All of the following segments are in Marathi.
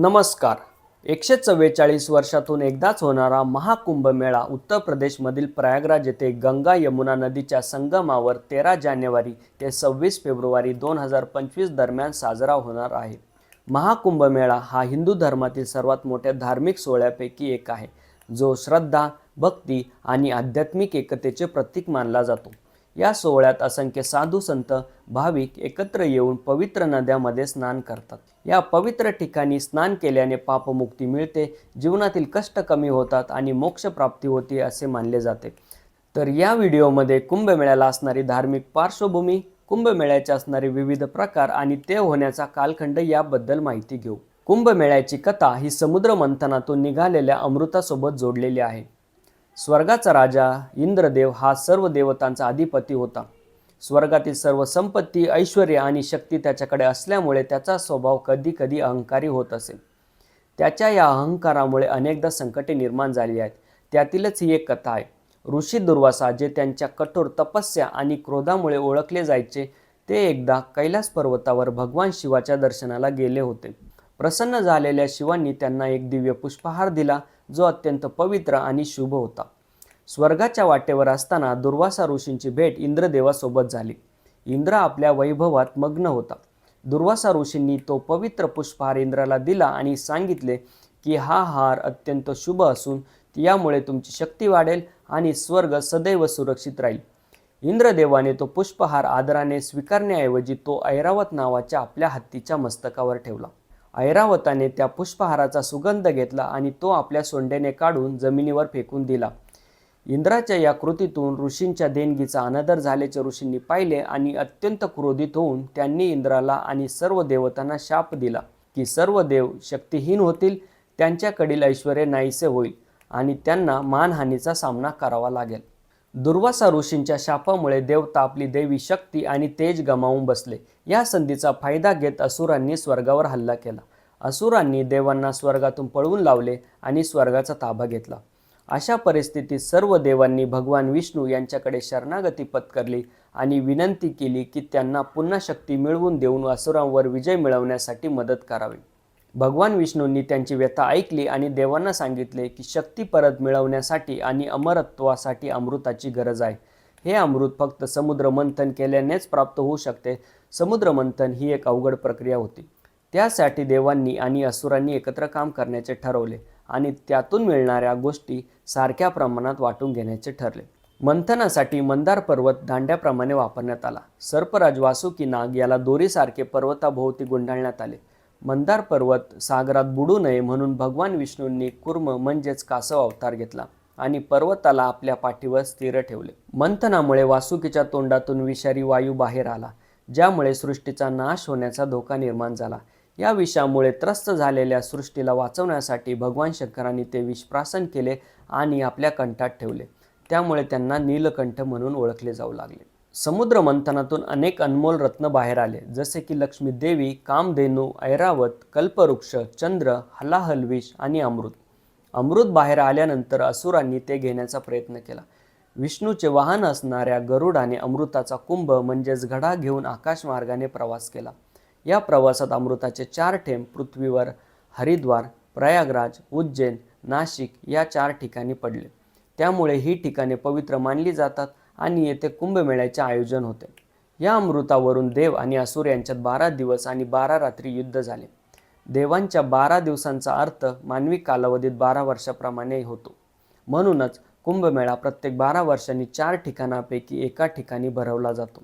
नमस्कार. एकशे चव्वेचाळीस वर्षातून एकदाच होणारा महाकुंभमेळा उत्तर प्रदेशमधील प्रयागराज येथे गंगा यमुना नदीच्या संगमावर तेरा जानेवारी ते सव्वीस फेब्रुवारी दोन हजार पंचवीस दरम्यान साजरा होणार आहे. महाकुंभमेळा हा हिंदू धर्मातील सर्वात मोठ्या धार्मिक सोहळ्यापैकी एक आहे. जो श्रद्धा भक्ती आणि आध्यात्मिक एकतेचे प्रतीक मानला जातो. या सोहळ्यात असंख्य साधू संत भाविक एकत्र येऊन पवित्र नद्यामध्ये स्नान करतात. या पवित्र ठिकाणी स्नान केल्याने पापमुक्ती मिळते जीवनातील कष्ट कमी होतात आणि मोक्षप्राप्ती होते असे मानले जाते. तर या व्हिडिओमध्ये कुंभमेळ्याला असणारी धार्मिक पार्श्वभूमी कुंभमेळ्याचे असणारे विविध प्रकार आणि ते होण्याचा कालखंड याबद्दल माहिती घेऊ. कुंभमेळ्याची कथा ही समुद्र मंथनातून निघालेल्या अमृतासोबत जोडलेली आहे. स्वर्गाचा राजा इंद्रदेव हा सर्व देवतांचा अधिपती होता. स्वर्गातील सर्व संपत्ती ऐश्वर आणि शक्ती त्याच्याकडे असल्यामुळे त्याचा स्वभाव कधी कधी अहंकारी होत असे. त्याच्या या अहंकारामुळे अनेकदा संकटे निर्माण झाली आहेत. त्यातीलच ही एक कथा आहे. ऋषी दुर्वासा जे त्यांच्या कठोर तपस्या आणि क्रोधामुळे ओळखले जायचे ते एकदा कैलास पर्वतावर भगवान शिवाच्या दर्शनाला गेले होते. प्रसन्न झालेल्या शिवांनी त्यांना एक दिव्य पुष्पहार दिला. जो अत्यंत पवित्र आणि शुभ होता. स्वर्गाच्या वाटेवर असताना दुर्वासा ऋषींची भेट इंद्रदेवासोबत झाली. इंद्र आपल्या वैभवात मग्न होता. दुर्वासा ऋषींनी तो पवित्र पुष्पहार इंद्राला दिला आणि सांगितले की हा हार अत्यंत शुभ असून यामुळे तुमची शक्ती वाढेल आणि स्वर्ग सदैव सुरक्षित राहील. इंद्रदेवाने तो पुष्पहार आदराने स्वीकारण्याऐवजी तो ऐरावत नावाच्या आपल्या हत्तीच्या मस्तकावर ठेवला. ऐरावताने त्या पुष्पहाराचा सुगंध घेतला आणि तो आपल्या सोंडेने काढून जमिनीवर फेकून दिला. इंद्राच्या या कृतीतून ऋषींच्या देणगीचा अनादर झाल्याचे ऋषींनी पाहिले आणि अत्यंत क्रोधित होऊन त्यांनी इंद्राला आणि सर्व देवतांना शाप दिला की सर्व देव शक्तिहीन होतील त्यांच्याकडील ऐश्वर नाहीसे होईल आणि त्यांना मानहानीचा सामना करावा लागेल. दुर्वासा ऋषींच्या शापामुळे देवता आपली देवी शक्ती आणि तेज गमावून बसले. या संधीचा फायदा घेत असुरांनी स्वर्गावर हल्ला केला. असुरांनी देवांना स्वर्गातून पळवून लावले आणि स्वर्गाचा ताबा घेतला. अशा परिस्थितीत सर्व देवांनी भगवान विष्णू यांच्याकडे शरणागती पत्करली आणि विनंती केली की त्यांना पुन्हा शक्ती मिळवून देऊन असुरांवर विजय मिळवण्यासाठी मदत करावी. भगवान विष्णूंनी त्यांची व्यथा ऐकली आणि देवांना सांगितले की शक्ती परत मिळवण्यासाठी आणि अमरत्वासाठी अमृताची गरज आहे. हे अमृत फक्त समुद्र मंथन केल्यानेच प्राप्त होऊ शकते. समुद्र मंथन ही एक अवघड प्रक्रिया होती. त्यासाठी देवांनी आणि असुरांनी एकत्र काम करण्याचे ठरवले आणि त्यातून मिळणाऱ्या गोष्टी सारख्या प्रमाणात वाटून घेण्याचे ठरले. मंथनासाठी मंदार पर्वत दांड्याप्रमाणे वापरण्यात आला. सर्पराज वासुकी नाग याला दोरीसारखे पर्वताभोवती गुंडाळण्यात आले. मंदार पर्वत सागरात बुडू नये म्हणून भगवान विष्णूंनी कुर्म म्हणजेच कासव अवतार घेतला आणि पर्वताला आपल्या पाठीवर स्थिर ठेवले. मंथनामुळे वासुकीच्या तोंडातून विषारी वायू बाहेर आला ज्यामुळे सृष्टीचा नाश होण्याचा धोका निर्माण झाला. या विषामुळे त्रस्त झालेल्या सृष्टीला वाचवण्यासाठी भगवान शंकरांनी ते विषप्रासन केले आणि आपल्या कंठात ठेवले. त्यामुळे त्यांना नीलकंठ म्हणून ओळखले जाऊ लागले. समुद्र मंथनातून अनेक अनमोल रत्न बाहेर आले. जसे की लक्ष्मी देवी कामधेनू ऐरावत कल्पवृक्ष चंद्र हलाहलविष आणि अमृत. अमृत बाहेर आल्यानंतर असुरांनी ते घेण्याचा प्रयत्न केला. विष्णूचे वाहन असणाऱ्या गरुडाने अमृताचा कुंभ म्हणजेच घडा घेऊन आकाशमार्गाने प्रवास केला. या प्रवासात अमृताचे चार ठेंब पृथ्वीवर हरिद्वार प्रयागराज उज्जैन नाशिक या चार ठिकाणी पडले. त्यामुळे ही ठिकाणे पवित्र मानली जातात. आणि येथे कुंभमेळ्याचे आयोजन होते. या अमृतावरून देव आणि असुर यांच्यात बारा दिवस आणि बारा रात्री युद्ध झाले. देवांच्या बारा दिवसांचा अर्थ मानवी कालावधीत बारा वर्षाप्रमाणे होतो. म्हणूनच कुंभमेळा प्रत्येक बारा वर्षांनी चार ठिकाणापैकी एका ठिकाणी भरवला जातो.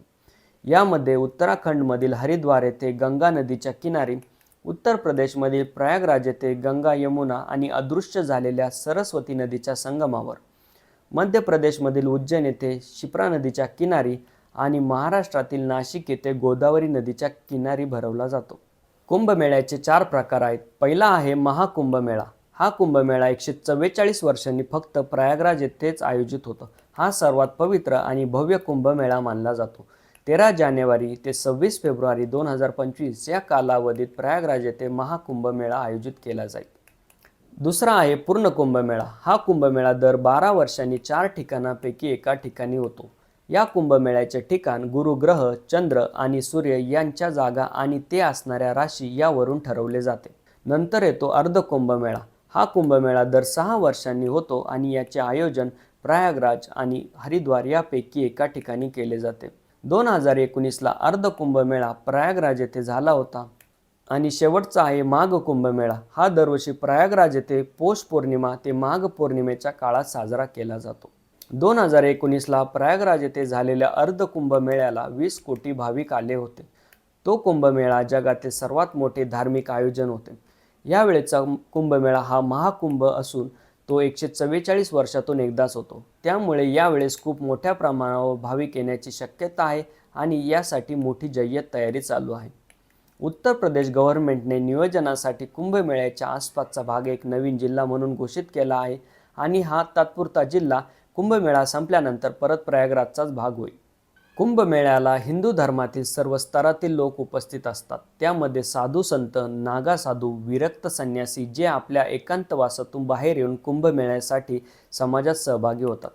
यामध्ये उत्तराखंडमधील हरिद्वार येथे गंगा नदीच्या किनारी उत्तर प्रदेशमधील प्रयागराज येथे गंगा यमुना आणि अदृश्य झालेल्या सरस्वती नदीच्या संगमावर मध्य प्रदेशमधील उज्जैन येथे शिप्रा नदीच्या किनारी आणि महाराष्ट्रातील नाशिक येथे गोदावरी नदीच्या किनारी भरवला जातो. कुंभमेळ्याचे चार प्रकार आहेत. पहिला आहे महाकुंभमेळा. हा कुंभमेळा एकशे चव्वेचाळीस वर्षांनी फक्त प्रयागराज येथेच आयोजित होतो. हा सर्वात पवित्र आणि भव्य कुंभमेळा मानला जातो. तेरा जानेवारी ते सव्वीस फेब्रुवारी दोन हजार पंचवीस या कालावधीत प्रयागराज येथे महाकुंभमेळा आयोजित केला जाईल. दुसरा आहे पूर्ण कुंभमेळा. हा कुंभमेळा दर बारा वर्षांनी चार ठिकाणापैकी एका ठिकाणी होतो. या कुंभमेळ्याचे ठिकाण गुरुग्रह चंद्र आणि सूर्य यांच्या जागा आणि ते असणाऱ्या राशी यावरून ठरवले जाते. नंतर येतो अर्ध कुंभमेळा. हा कुंभमेळा दर सहा वर्षांनी होतो आणि याचे आयोजन प्रयागराज आणि हरिद्वार यापैकी एका ठिकाणी केले जाते. दोन हजार एकोणीसला अर्ध कुंभमेळा प्रयागराज येथे झाला होता. आणि शेवटचा आहे माघ कुंभमेळा. हा दरवर्षी प्रयागराज येथे पौष पौर्णिमा ते माघ पौर्णिमेच्या काळात साजरा केला जातो. दोन हजार एकोणीसला प्रयागराज येथे झालेल्या अर्ध कुंभमेळ्याला वीस कोटी भाविक आले होते. तो कुंभमेळा जगातील सर्वात मोठे धार्मिक आयोजन होते. यावेळेचा कुंभमेळा हा महाकुंभ असून तो एकशे चव्वेचाळीस वर्षातून एकदाच होतो. त्यामुळे यावेळेस खूप मोठ्या प्रमाणावर भाविक येण्याची शक्यता आहे आणि यासाठी मोठी जय्यत तयारी चालू आहे. उत्तर प्रदेश गव्हर्नमेंटने नियोजनासाठी कुंभमेळ्याच्या आसपासचा भाग एक नवीन जिल्हा म्हणून घोषित केला आहे आणि हा तात्पुरता जिल्हा कुंभमेळा संपल्यानंतर परत प्रयागराजचाच भाग होईल. कुंभमेळ्याला हिंदू धर्मातील सर्व स्तरातील लोक उपस्थित असतात. त्यामध्ये साधू संत नागा साधू विरक्त संन्यासी जे आपल्या एकांतवासातून बाहेर येऊन कुंभमेळ्यासाठी समाजात सहभागी होतात.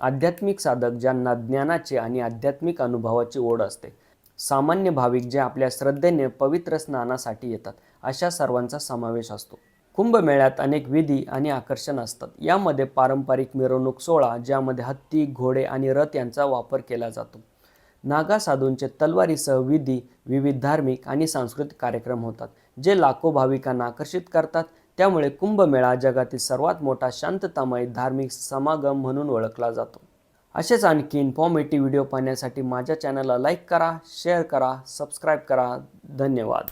आध्यात्मिक साधक ज्यांना ज्ञानाचे आणि आध्यात्मिक अनुभवाची ओढ असते सामान्य भाविक जे आपल्या श्रद्धेने पवित्र स्नानासाठी येतात अशा सर्वांचा समावेश असतो. कुंभमेळ्यात अनेक विधी आणि आकर्षण असतात. यामध्ये पारंपरिक मिरवणूक सोहळा ज्यामध्ये हत्ती घोडे आणि रथ यांचा वापर केला जातो. नागा साधूंचे तलवारीसह विधी विविध धार्मिक आणि सांस्कृतिक कार्यक्रम होतात जे लाखो भाविकांना आकर्षित करतात. त्यामुळे कुंभमेळा जगातील सर्वात मोठा शांततामय धार्मिक समागम म्हणून ओळखला जातो. असेच आणखी इन्फॉर्मेटिव्ह व्हिडिओ पाहण्यासाठी माझ्या चॅनलला लाईक करा शेअर करा सबस्क्राईब करा. धन्यवाद.